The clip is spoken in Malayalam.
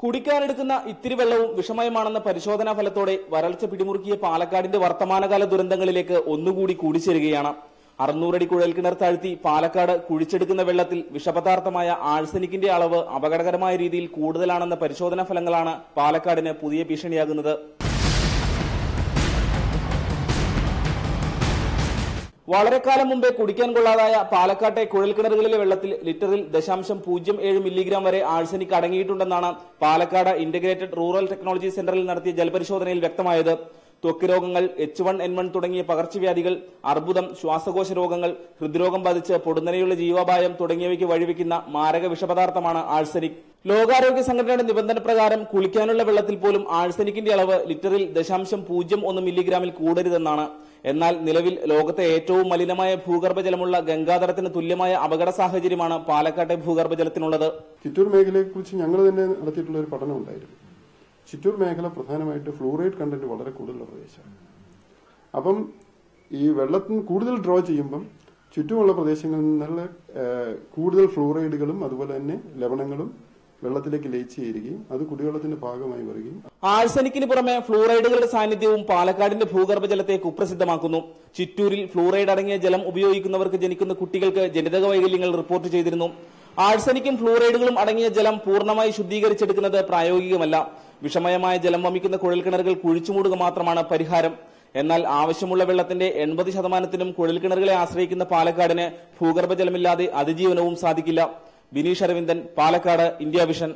കുടിക്കാനെടുക്കുന്ന ഇത്തിരി വെള്ളവും വിഷമയമാണെന്ന പരിശോധനാ ഫലത്തോടെ വരൾച്ച പിടിമുറുക്കിയ പാലക്കാടിന്റെ വർത്തമാനകാല ദുരന്തങ്ങളിലേക്ക് ഒന്നുകൂടി കൂടിച്ചേരുകയാണ്. അറുന്നൂറടി കിണർ താഴ്ത്തി പാലക്കാട് കുഴിച്ചെടുക്കുന്ന വെള്ളത്തിൽ വിഷപദാർത്ഥമായ ആഴ്സനിക്കിന്റെ അളവ് അപകടകരമായ രീതിയിൽ കൂടുതലാണെന്ന പരിശോധനാ ഫലങ്ങളാണ് പാലക്കാടിന് പുതിയ ഭീഷണിയാകുന്നത്. വളരെ കാലം മുമ്പേ കുടിക്കാൻ കൊള്ളാതായ പാലക്കാട്ടെ കുഴൽക്കിണറുകളിലെ വെള്ളത്തിൽ ലിറ്ററിൽ ദശാംശം പൂജ്യം ഏഴ് മില്ലിഗ്രാം വരെ ആഴ്സനിക് അടങ്ങിയിട്ടുണ്ടെന്നാണ് പാലക്കാട് ഇന്റഗ്രേറ്റഡ് റൂറൽ ടെക്നോളജി സെന്ററിൽ നടത്തിയ ജലപരിശോധനയിൽ വ്യക്തമായത്. ത്വക്ക് രോഗങ്ങൾ എച്ച് വൺ എൻ വൺ തുടങ്ങിയ പകർച്ചവ്യാധികൾ അർബുദം ശ്വാസകോശ രോഗങ്ങൾ ഹൃദ്രോഗം ബാധിച്ച് പൊടുന്നനെയുള്ള ജീവാപായം തുടങ്ങിയവയ്ക്ക് വഴിവെക്കുന്ന മാരക വിഷപദാർത്ഥമാണ് ആഴ്സനിക് ലോകാരോഗ്യ സംഘടനയുടെ നിബന്ധന പ്രകാരം കുളിക്കാനുള്ള വെള്ളത്തിൽ പോലും ആഴ്സനിക്കിന്റെ അളവ് ലിറ്ററിൽ ദശാംശം പൂജ്യം ഒന്ന് മില്ലിഗ്രാമിൽ കൂടരുതെന്നാണ്. എന്നാൽ നിലവിൽ ലോകത്തെ ഏറ്റവും മലിനമായ ഭൂഗർഭജലമുള്ള ഗംഗാതടത്തിന് തുല്യമായ അപകട സാഹചര്യമാണ് പാലക്കാട്ടെ ഭൂഗർഭജലത്തിനുള്ളത്. ചിറ്റൂർ മേഖലയെക്കുറിച്ച് ഞങ്ങൾ തന്നെ നടത്തിയിട്ടുള്ള ഒരു പഠനം ഉണ്ടായിരുന്നു. ചിറ്റൂർ മേഖല പ്രധാനമായിട്ട് ഫ്ലൂറൈഡ് കണ്ടന്റ് വളരെ കൂടുതലുള്ള പ്രദേശമാണ്. അപ്പം ഈ വെള്ളത്തിന് കൂടുതൽ ഡ്രോ ചെയ്യുമ്പം ചുറ്റുമുള്ള പ്രദേശങ്ങളിൽ നിന്നുള്ള കൂടുതൽ ഫ്ലൂറൈഡുകളും അതുപോലെ തന്നെ ലവണങ്ങളും വെള്ളത്തിലേക്ക് ലയിച്ച് ചേരുകയും അത് കുടിവെള്ളത്തിന്റെ ഭാഗമായി വരികയും ആഴ്സനിക്കിന് പുറമെ ഫ്ലൂറൈഡുകളുടെ സാന്നിധ്യവും പാലക്കാടിന്റെ ഭൂഗർഭജലത്തെ കുപ്രസിദ്ധമാക്കുന്നു. ചിറ്റൂരിൽ ഫ്ലൂറൈഡ് അടങ്ങിയ ജലം ഉപയോഗിക്കുന്നവർക്ക് ജനിക്കുന്ന കുട്ടികൾക്ക് ജനിതക വൈകല്യങ്ങൾ റിപ്പോർട്ട് ചെയ്തിരുന്നു. ആഴ്സനിക്കും ഫ്ലൂറൈഡുകളും അടങ്ങിയ ജലം പൂർണമായി ശുദ്ധീകരിച്ചെടുക്കുന്നത് പ്രായോഗികമല്ല. വിഷമയമായ ജലം വമിക്കുന്ന കുഴൽക്കിണറുകൾ കുഴിച്ചുമൂടുക മാത്രമാണ് പരിഹാരം. എന്നാൽ ആവശ്യമുള്ള വെള്ളത്തിന്റെ എൺപത് ശതമാനത്തിനും കുഴൽക്കിണറുകളെ ആശ്രയിക്കുന്ന പാലക്കാടിന് ഭൂഗർഭജലമില്ലാതെ അതിജീവനവും സാധിക്കില്ല. Bineesh Aravindan Palakkad India vision